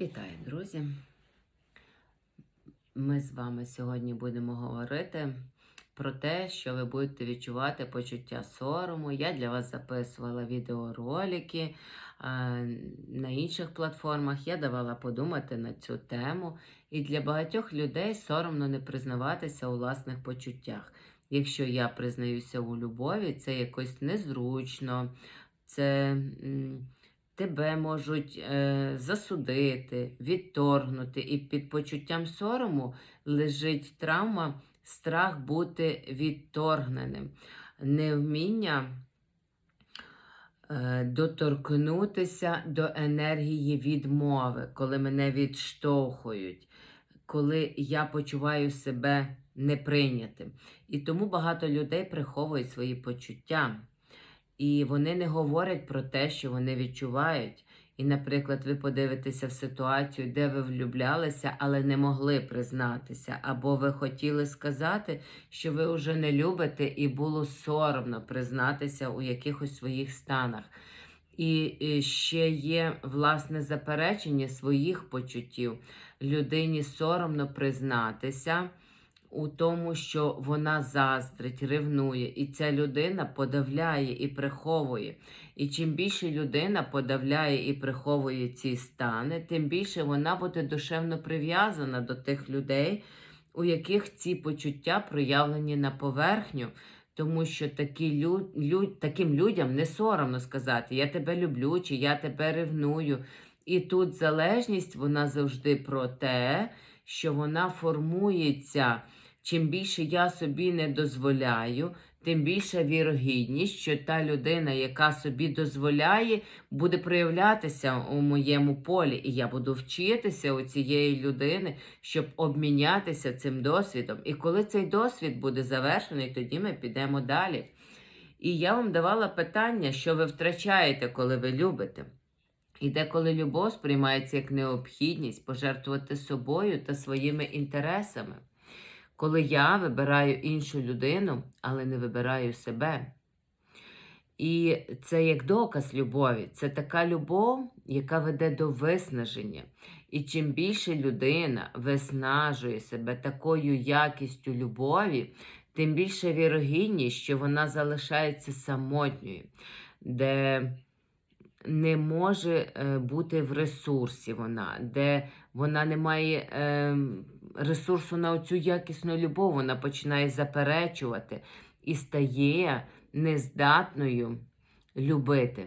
Вітаю, друзі! Ми з вами сьогодні будемо говорити про те, що ви будете відчувати почуття сорому. Я для вас записувала відеоролики на інших платформах. Я давала подумати на цю тему. І для багатьох людей соромно не признаватися у власних почуттях. Якщо я признаюся у любові, це якось незручно. Це. Тебе можуть е, засудити, відторгнути, і під почуттям сорому лежить травма, страх бути відторгненим, невміння е, доторкнутися до енергії відмови, коли мене відштовхують, коли я почуваю себе неприйнятим. І тому багато людей приховують свої почуття. І вони не говорять про те, що вони відчувають. І, наприклад, ви подивитеся в ситуацію, де ви влюблялися, але не могли признатися, або ви хотіли сказати, що ви вже не любите, і було соромно признатися у якихось своїх станах. І ще є власне заперечення своїх почуттів. Людині соромно признатися у тому, що вона заздрить, ревнує, і ця людина подавляє і приховує. І чим більше людина подавляє і приховує ці стани, тим більше вона буде душевно прив'язана до тих людей, у яких ці почуття проявлені на поверхню. Тому що такі лю... Лю... таким людям не соромно сказати Я тебе люблю чи я тебе ревную. І тут залежність вона завжди про те, що вона формується. Чим більше я собі не дозволяю, тим більша вірогідність, що та людина, яка собі дозволяє, буде проявлятися у моєму полі. І я буду вчитися у цієї людини, щоб обмінятися цим досвідом. І коли цей досвід буде завершений, тоді ми підемо далі. І я вам давала питання, що ви втрачаєте, коли ви любите. І деколи любов сприймається як необхідність пожертвувати собою та своїми інтересами коли я вибираю іншу людину, але не вибираю себе. І це як доказ любові. Це така любов, яка веде до виснаження. І чим більше людина виснажує себе такою якістю любові, тим більше вірогідність, що вона залишається самотньою, де не може е, бути в ресурсі вона, де вона не має е, ресурсу на оцю якісну любов, вона починає заперечувати і стає нездатною любити.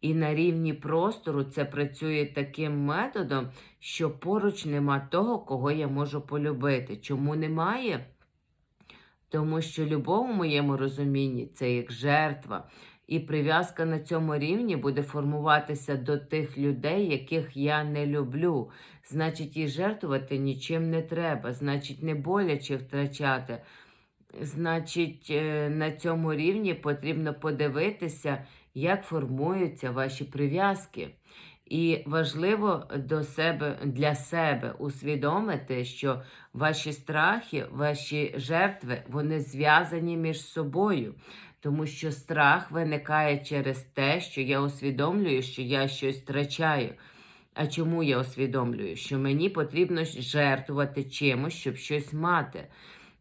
І на рівні простору це працює таким методом, що поруч нема того, кого я можу полюбити. Чому немає? Тому що любов у моєму розумінні це як жертва. І прив'язка на цьому рівні буде формуватися до тих людей, яких я не люблю. Значить, і жертвувати нічим не треба, значить, не боляче втрачати. Значить, е, на цьому рівні потрібно подивитися, як формуються ваші прив'язки. І важливо до себе, для себе усвідомити, що ваші страхи, ваші жертви, вони зв'язані між собою. Тому що страх виникає через те, що я усвідомлюю, що я щось втрачаю. А чому я усвідомлюю? Що мені потрібно жертвувати чимось, щоб щось мати.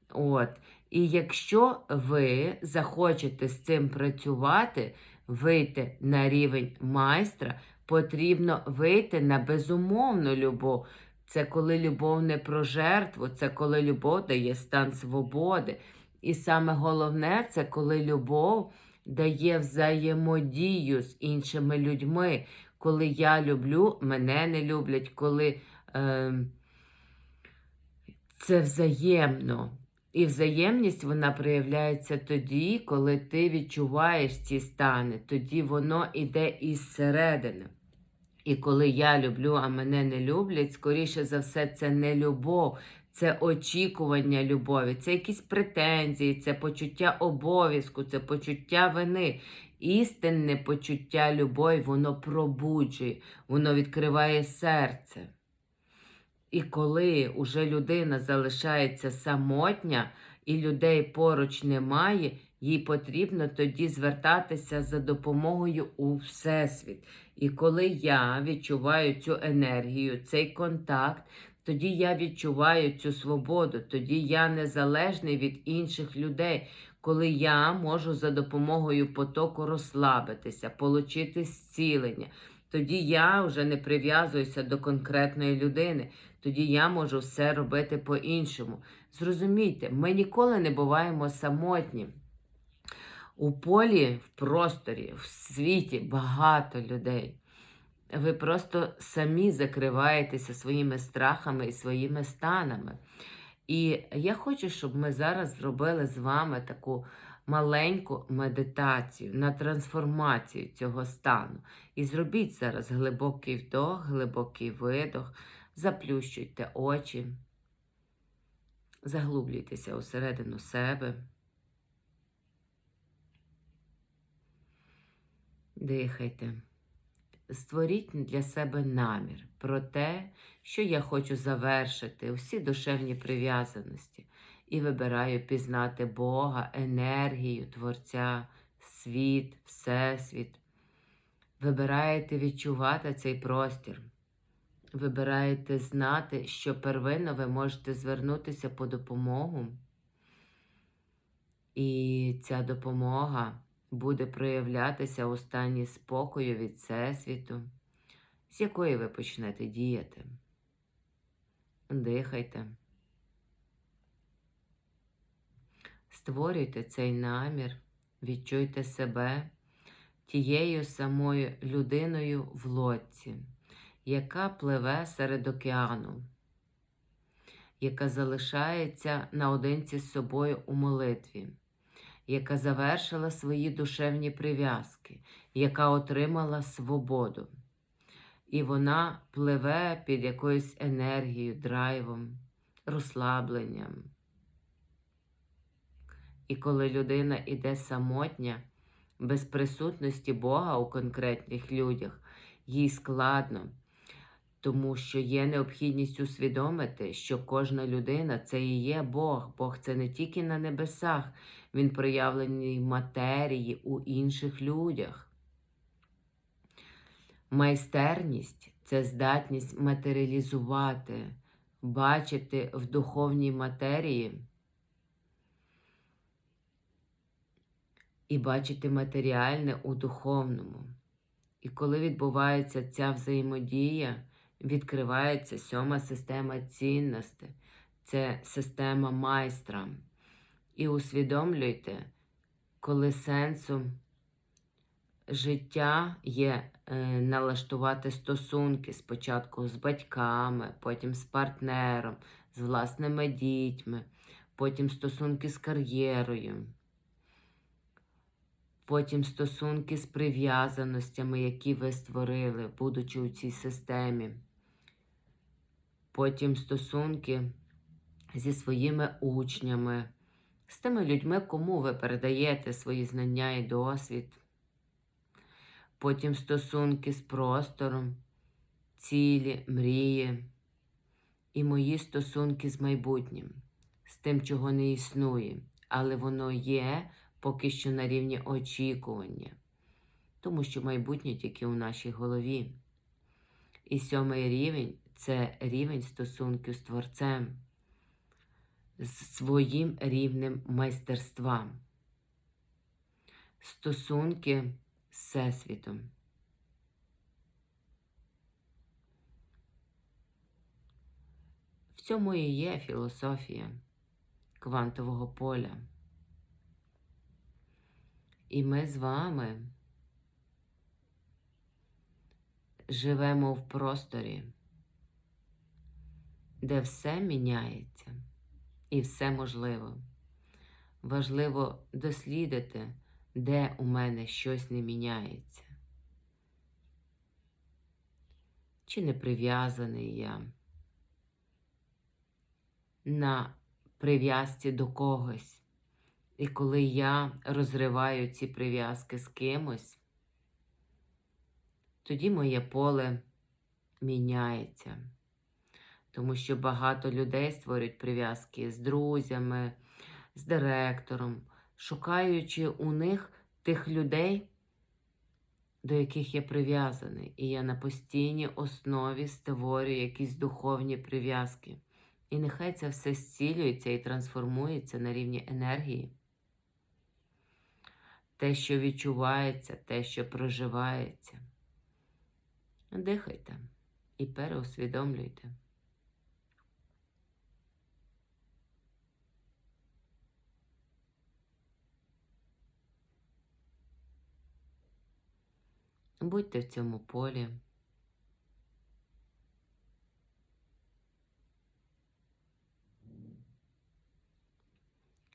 От. І якщо ви захочете з цим працювати, вийти на рівень майстра, потрібно вийти на безумовну любов. Це коли любов не про жертву, це коли любов дає стан свободи. І саме головне, це коли любов дає взаємодію з іншими людьми. Коли я люблю, мене не люблять, коли е, це взаємно. І взаємність вона проявляється тоді, коли ти відчуваєш ці стани, тоді воно йде із середини. І коли я люблю, а мене не люблять, скоріше за все, це не любов, це очікування любові, це якісь претензії, це почуття обов'язку, це почуття вини. Істинне почуття любові, воно пробуджує, воно відкриває серце. І коли уже людина залишається самотня і людей поруч немає, їй потрібно тоді звертатися за допомогою у Всесвіт. І коли я відчуваю цю енергію, цей контакт, тоді я відчуваю цю свободу, тоді я незалежний від інших людей, коли я можу за допомогою потоку розслабитися, отримати зцілення. Тоді я вже не прив'язуюся до конкретної людини, тоді я можу все робити по-іншому. Зрозумійте, ми ніколи не буваємо самотні. У полі, в просторі, в світі багато людей. Ви просто самі закриваєтеся своїми страхами і своїми станами. І я хочу, щоб ми зараз зробили з вами таку маленьку медитацію на трансформацію цього стану. І зробіть зараз глибокий вдох, глибокий видох, заплющуйте очі, заглублюйтеся усередину себе. Дихайте. Створіть для себе намір про те, що я хочу завершити усі душевні прив'язаності і вибираю пізнати Бога, енергію, Творця, світ, Всесвіт. Вибираєте відчувати цей простір. Вибираєте знати, що первинно ви можете звернутися по допомогу. І ця допомога буде проявлятися у стані спокою від Всесвіту, з якої ви почнете діяти. Дихайте. Створюйте цей намір, відчуйте себе тією самою людиною в лодці, яка пливе серед океану, яка залишається наодинці з собою у молитві яка завершила свої душевні прив'язки, яка отримала свободу. І вона пливе під якоюсь енергією, драйвом, розслабленням. І коли людина іде самотня, без присутності Бога у конкретних людях, їй складно, тому що є необхідність усвідомити, що кожна людина це і є Бог. Бог це не тільки на небесах, він проявлений в матерії у інших людях. Майстерність це здатність матеріалізувати, бачити в духовній матерії і бачити матеріальне у духовному. І коли відбувається ця взаємодія, відкривається сьома система цінностей, це система майстра. І усвідомлюйте, коли сенсом життя є е, налаштувати стосунки спочатку з батьками, потім з партнером, з власними дітьми, потім стосунки з кар'єрою, потім стосунки з прив'язаностями, які ви створили, будучи у цій системі, потім стосунки зі своїми учнями з тими людьми, кому ви передаєте свої знання і досвід. Потім стосунки з простором, цілі, мрії і мої стосунки з майбутнім, з тим, чого не існує, але воно є поки що на рівні очікування, тому що майбутнє тільки у нашій голові. І сьомий рівень це рівень стосунків з Творцем з своїм рівнем майстерства, стосунки з Всесвітом. В цьому і є філософія квантового поля. І ми з вами живемо в просторі, де все міняється і все можливо. Важливо дослідити, де у мене щось не міняється. Чи не прив'язаний я на прив'язці до когось. І коли я розриваю ці прив'язки з кимось, тоді моє поле міняється тому що багато людей створюють прив'язки з друзями, з директором, шукаючи у них тих людей, до яких я прив'язаний, і я на постійній основі створюю якісь духовні прив'язки. І нехай це все зцілюється і трансформується на рівні енергії. Те, що відчувається, те, що проживається. Дихайте і переусвідомлюйте. Будьте в цьому полі.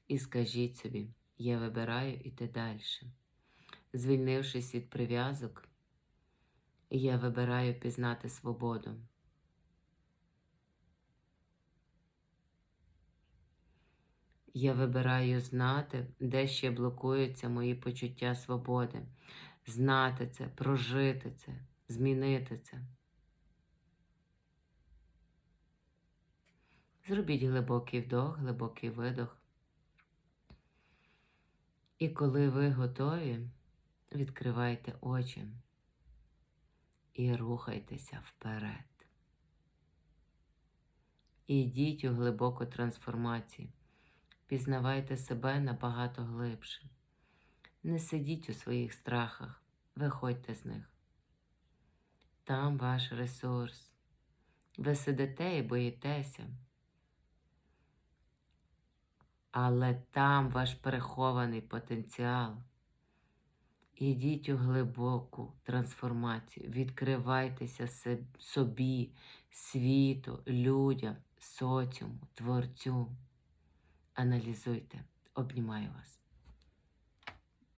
І скажіть собі, я вибираю іти далі. Звільнившись від прив'язок, я вибираю пізнати свободу. Я вибираю знати, де ще блокуються мої почуття свободи, знати це, прожити це, змінити це. Зробіть глибокий вдох, глибокий видох. І коли ви готові, відкривайте очі і рухайтеся вперед. І йдіть у глибоку трансформацію. Пізнавайте себе набагато глибше. Не сидіть у своїх страхах, виходьте з них. Там ваш ресурс. Ви сидите і боїтеся. Але там ваш перехований потенціал. Ідіть у глибоку трансформацію, відкривайтеся собі, світу, людям, соціуму, творцю. Аналізуйте. Обнімаю вас.